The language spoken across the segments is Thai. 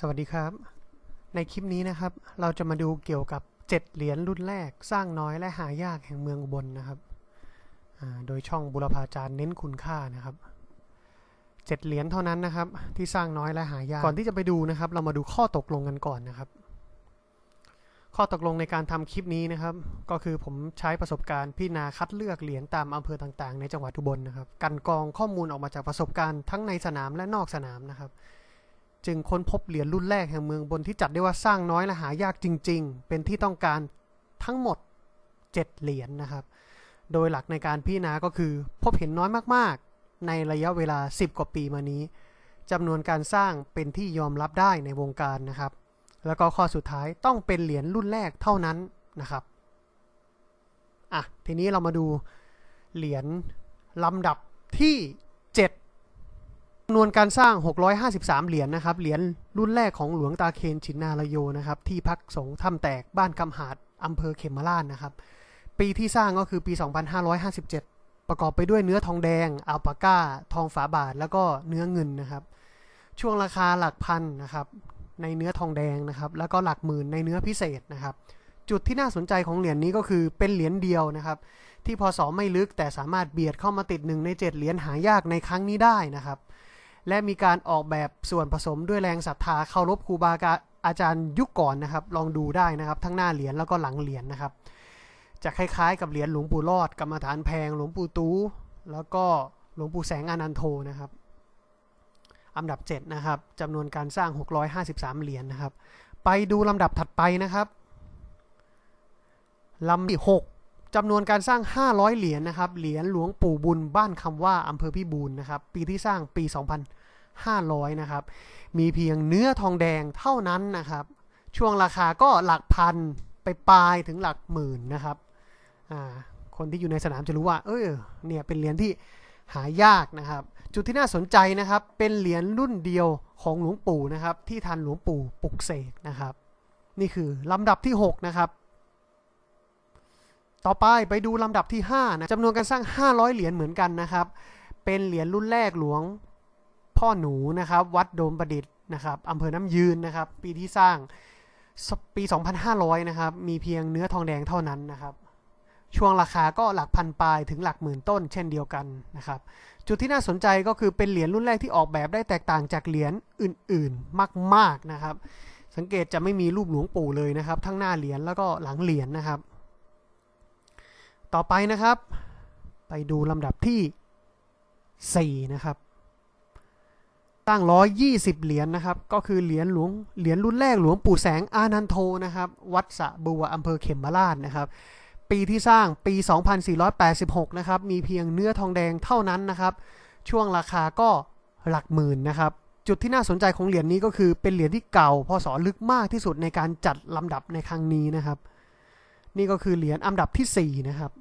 สวัสดีครับ ในคลิปนี้นะครับ เราจะมาดูเกี่ยวกับ 7 เหรียญรุ่นแรก สร้างน้อยและหายากแห่งเมืองอุบลนะครับโดยช่องบุรพาจารย์เน้นคุณค่านะครับ 7 เหรียญเท่านั้นนะครับ ที่สร้างน้อยและหายาก ก่อนที่จะไปดูนะครับ เรามาดูข้อตกลงกันก่อนนะครับ ข้อตกลงในการทำคลิปนี้นะครับ ก็คือผมใช้ประสบการณ์พิจารณาคัดเลือกเหรียญตามอำเภอต่างๆ ในจังหวัดอุบลนะครับ กันกรองข้อมูลออกมาจากประสบการณ์ทั้งในสนามและนอกสนามนะครับ จึงค้นพบเหรียญรุ่นแรกแห่งเมืองบนที่จัดได้ว่าสร้างน้อยและหายากจริง ๆ เป็นที่ต้องการทั้งหมด 7 เหรียญนนะครับ โดยหลักในการพิจารณาก็คือพบเห็นน้อยมากๆ ในระยะเวลา 10 กว่าปีมานี้จำนวนการสร้างเป็นที่ยอมรับได้ในวงการนะครับ แล้วก็ข้อสุดท้ายต้องเป็นเหรียญรุ่นแรกเท่านั้นนะครับอะทีนี้เรามาดูเหรียญลำดับที่ จำนวนการสร้าง 653 เหรียญนะครับ เหรียญรุ่นแรกของหลวงตาเคนชินนาลโยนะครับ ที่พักสงฆ์ถ้ำแตกบ้านคำหาดอำเภอเขมราชนะครับ ปีที่สร้างก็คือปี 2557 ประกอบไปด้วยเนื้อทองแดง อัลปาก้า ทองฝาบาท แล้วก็เนื้อเงินนะครับ ช่วงราคาหลักพันนะครับ ในเนื้อทองแดงนะครับ แล้วก็หลักหมื่นในเนื้อพิเศษนะครับ จุดที่น่าสนใจของเหรียญนี้ก็คือเป็นเหรียญเดียวนะครับ ที่พศไม่ลึกแต่สามารถเบียดเข้ามาติดหนึ่งใน 7 เหรียญหายากในครั้งนี้ได้นะครับ และมีการออกแบบส่วนผสมด้วยแรงศรัทธาเคารพครูบาอาจารย์ยุคก่อนนะครับ ลองดูได้นะครับ ทั้งหน้าเหรียญแล้วก็หลังเหรียญนะครับ จะคล้ายๆ กับเหรียญหลวงปู่รอดกรรมฐานแพงหลวงปู่ตู้แล้วก็หลวงปู่แสงอนันโทนะครับอันดับ 7 นะครับจำนวนการสร้าง 653 เหรียญนะครับ ไปดูลำดับถัดไปนะครับลำที่6 จำนวนการสร้าง 500 เหรียญนะครับ เหรียญหลวงปู่บุญบ้านคำว่าอำเภอพิบูลนะครับ ปีที่สร้างปี 2500 นะครับ มีเพียงเนื้อทองแดงเท่านั้นนะครับ ช่วงราคาก็หลักพันไปปลายถึงหลักหมื่นนะครับ คนที่อยู่ในสนามจะรู้ว่า เออเนี่ยเป็นเหรียญที่หายากนะครับ จุดที่น่าสนใจนะครับ เป็นเหรียญรุ่นเดียวของหลวงปู่นะครับ ที่ทันหลวงปู่ปลุกเสกนะครับ นี่คือลำดับที่ 6 นะครับ ต่อไปไปดูลำดับที่5นะจำนวนการสร้าง 500 เหรียญเหมือนกันนะครับ เป็นเหรียญรุ่นแรกหลวงพ่อหนูนะครับ วัดโดมประดิษฐ์นะครับอำเภอน้ำยืนนะครับ ปีที่สร้างปี 2500 นะครับ มีเพียงเนื้อทองแดงเท่านั้นนะครับ ช่วงราคาก็หลักพันปลายถึงหลักหมื่นต้น เช่นเดียวกันนะครับ จุดที่น่าสนใจก็คือเป็นเหรียญรุ่นแรกที่ออกแบบได้แตกต่างจากเหรียญอื่นๆ มากๆนะครับ สังเกตจะไม่มีรูปหลวงปู่เลยนะครับ ทั้งหน้าเหรียญแล้วก็หลังเหรียญนะครับ ต่อไปนะครับ ไปดูลำดับที่ 4 นะครับ ตั้ง 120 เหรียญนะครับ ก็คือเหรียญหลวงเหรียญรุ่นแรกหลวงปู่แสงอานันโทนะครับ วัดสะบัวอำเภอเขมราชนะครับ ปีที่สร้างปี 2486 นะครับ มีเพียงเนื้อทองแดงเท่านั้นนะครับ ช่วงราคาก็หลักหมื่นนะครับจุดที่น่าสนใจของเหรียญนี้ก็คือเป็นเหรียญที่เก่าพศลึกมากที่สุดในการจัดลำดับในครั้งนี้นะครับ นี่ก็คือเหรียญอันดับที่ 4 นะครับ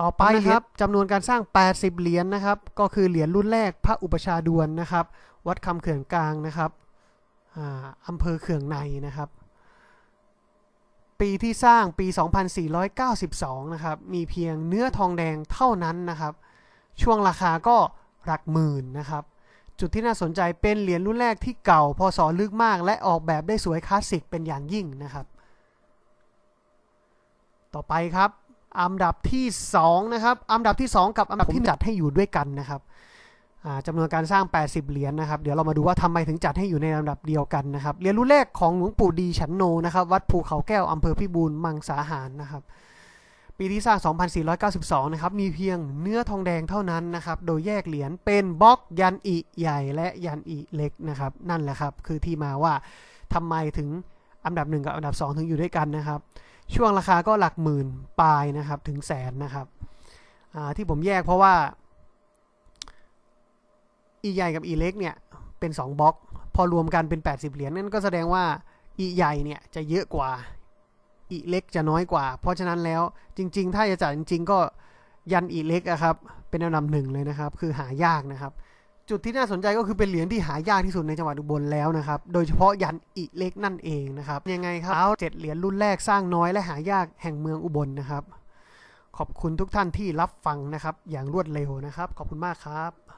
ต่อไปครับจำนวนการสร้าง 80 เหรียญนะครับ ก็คือเหรียญรุ่นแรกพระอุปชาดวนนะครับ วัดคำเขื่อนกลางนะครับอ่าอำเภอเขื่องในนะครับ ปีที่สร้างปี 2492 นะครับ มีเพียงเนื้อทองแดงเท่านั้นนะครับ ช่วงราคาก็หลักหมื่นนะครับ จุดที่น่าสนใจเป็นเหรียญรุ่นแรกที่เก่าพศลึกมาก และออกแบบได้สวยคลาสสิกเป็นอย่างยิ่งนะครับ ต่อไปครับอันดับที่ 2 นะครับอันดับที่ 2 กับอันดับที่จัดให้อยู่ด้วยกันนะครับอ่าจำนวนการสร้าง 80 เหรียญนะครับ เดี๋ยวเรามาดูว่าทำไมถึงจัดให้อยู่ในลำดับเดียวกันนะครับเหรียญรุ่นแรกของหลวงปู่ดีฉันโนนะครับ วัดภูเขาแก้วอำเภอพิบูลมังสาหารนะครับ ปีที่สร้าง 2492 นะครับ มีเพียงเนื้อทองแดงเท่านั้นนะครับ โดยแยกเหรียญเป็นบล็อกยันอิใหญ่และยันอิเล็กนะครับ นั่นแหละครับ คือที่มาว่าทำไมถึงอันดับ 1 กับอันดับ 2 ถึงอยู่ด้วยกันนะครับ ช่วงราคาก็หลักหมื่นปลายนะครับถึงแสนนะครับที่ผมแยกเพราะว่าอีใหญ่กับอีเล็กเนี่ยเป็น 2บล็อก พอรวมกันเป็น 80 เหรียญนั่นก็แสดงว่าอีใหญ่เนี่ยจะเยอะกว่าอีเล็กจะน้อยกว่า เพราะฉะนั้นแล้วจริง ๆ ถ้าจะจัดจริง ๆ ก็ยันอีเล็กอะครับเป็นอันดับหนึ่งเลยนะครับ คือหายากนะครับ จุดที่น่าสนใจก็คือเป็นเหรียญที่หายากที่สุดในจังหวัดอุบลแล้วนะครับ โดยเฉพาะยันอิเล็กนั่นเองนะครับ ยังไงครับเอาเจ็ดเหรียญรุ่นแรกสร้างน้อยและหายากแห่งเมืองอุบลนะครับ ขอบคุณทุกท่านที่รับฟังนะครับ อย่างรวดเร็วนะครับ ขอบคุณมากครับ